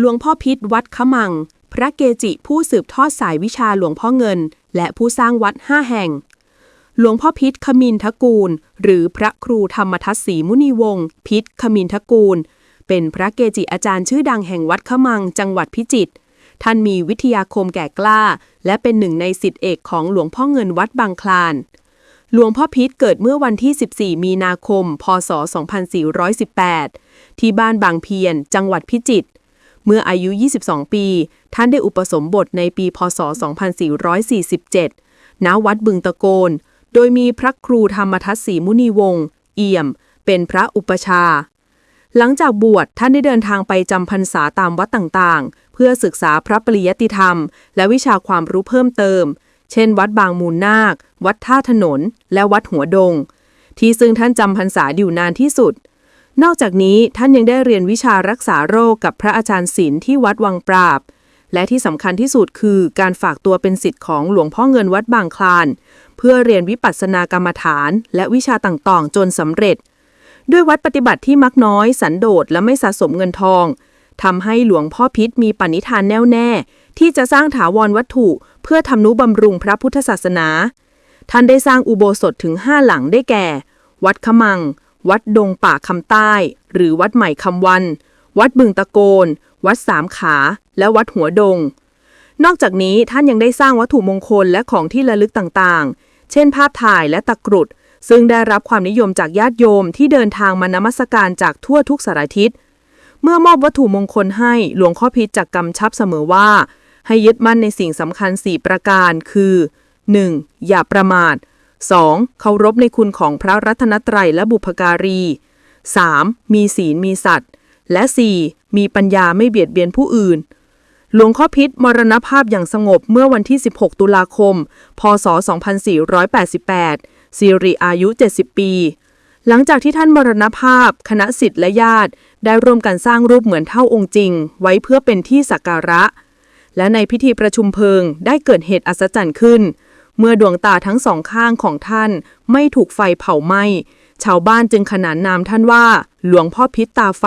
หลวงพ่อพิษวัดขมัง พระเกจิผู้สืบทอดสายวิชาหลวงพ่อเงิน และผู้สร้างวัดห้าแห่ง หลวงพ่อพิษขมินทกูล หรือพระครูธรรมทัศน์ศรีมุนีวงศ์พิษขมินทกูล เป็นพระเกจิอาจารย์ชื่อดังแห่งวัดขมังจังหวัดพิจิตรท่านมีวิทยาคมแก่กล้า และเป็นหนึ่งในสิทธิเอกของหลวงพ่อเงินวัดบางคลาน หลวงพ่อพิษเกิดเมื่อวันที่ 14 มีนาคม พศ 2418 ที่บ้านบางเพียน จังหวัดพิจิตร เมื่ออายุ 22 ปี ท่านได้อุปสมบทในปี พศ 2447 ณ วัดบึงตะโกน โดยมีพระครูธรรมทัศน์ศรีมุนีวงศ์ เอี่ยม เป็นพระอุปชา หลังจากบวชท่านได้เดินทางไปจำพรรษาตามวัดต่างๆ เพื่อศึกษาพระปริยติธรรม และวิชาความรู้เพิ่มเติม เช่น วัดบางมูลนาค วัดท่าถนน และวัดหัวดง ที่ซึ่งท่านจำพรรษาอยู่นานที่สุด นอกจากนี้ท่านยังได้เรียนวิชารักษาโรคกับพระอาจารย์ศิลป์ที่วัดวังปราบ และที่สำคัญที่สุดคือการฝากตัวเป็นศิษย์ของหลวงพ่อเงินวัดบางคลาน เพื่อเรียนวิปัสสนากรรมฐาน และวิชาต่างๆ จนสำเร็จ ด้วยวัดปฏิบัติที่มักน้อย สันโดษและไม่สะสมเงินทองทำให้หลวงพ่อพิษมีปณิธานแน่วแน่ ที่จะสร้างถาวรวัตถุ เพื่อทำนุบำรุงพระพุทธศาสนา ท่านได้สร้างอุโบสถถึงห้าหลังได้แก่ วัดขมัง วัดดงป่าคำใต้ หรือวัดใหม่คำวัน วัดบึงตะโกน วัดสามขา และวัดหัวดง นอกจากนี้ท่านยังได้สร้างวัตถุมงคลและของที่ระลึกต่างๆ เช่น ภาพถ่ายและตะกรุด ซึ่งได้รับความนิยมจากญาติโยมที่เดินทางมานมัสการจากทั่วทุกสารทิศ เมื่อมอบวัตถุมงคลให้หลวงพ่อพิจักกำชับเสมอว่า ให้ยึดมั่นในสิ่งสำคัญ 4 ประการคือ 1. อย่าประมาท 2. เคารพในคุณของพระรัตนตรัยและบุพการี 3. มีศีลมีสัตว์ และ 4. มีปัญญาไม่เบียดเบียนผู้อื่น หลวงพ่อพิษมรณภาพอย่างสงบเมื่อวันที่ 16 ตุลาคม พศ 2488สิริอายุ 70 ปี หลังจากที่ท่านมรณภาพ คณะสิทธิ์และญาติ ได้ร่วมกันสร้างรูปเหมือนเท่าองค์จริง ไว้เพื่อเป็นที่สักการะ และในพิธีประชุมเพลิงได้เกิดเหตุอัศจรรย์ขึ้น เมื่อดวงตาทั้งสองข้างของท่านไม่ถูกไฟเผาไหม้ ชาวบ้านจึงขนานนามท่านว่า หลวงพ่อพิษตาไฟ